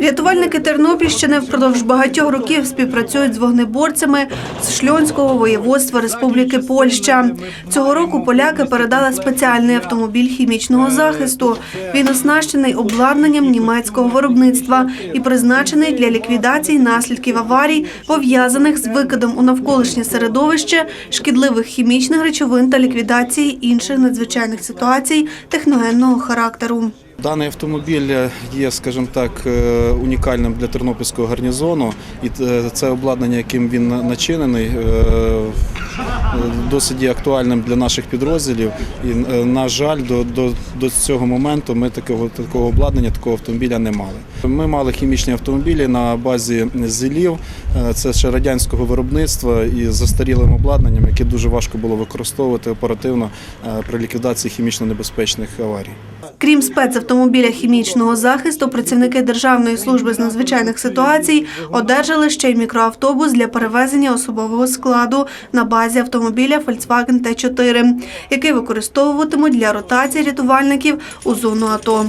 Рятувальники Тернопільщини впродовж багатьох років співпрацюють з вогнеборцями з Шльонського воєводства Республіки Польща. Цього року поляки передали спеціальний автомобіль хімічного захисту. Він оснащений обладнанням німецького виробництва і призначений для ліквідації наслідків аварій, пов'язаних з викидом у навколишнє середовище шкідливих хімічних речовин та ліквідації інших надзвичайних ситуацій техногенного характеру. Даний автомобіль є, скажімо так, е, унікальним для тернопільського гарнізону, і е, це обладнання, яким він начинений, е, досить актуальним для наших підрозділів. І, на жаль, до, до, до цього моменту ми такого, такого обладнання, такого автомобіля не мали. Ми мали хімічні автомобілі на базі зілів, це ще радянського виробництва і застарілим обладнанням, яке дуже важко було використовувати оперативно при ліквідації хімічно небезпечних аварій. Крім спецавтомобіля хімічного захисту, працівники Державної служби з надзвичайних ситуацій одержали ще й мікроавтобус для перевезення особового складу на базі автомобіля Volkswagen Т4, який використовуватимуть для ротації рятувальників у зону АТО.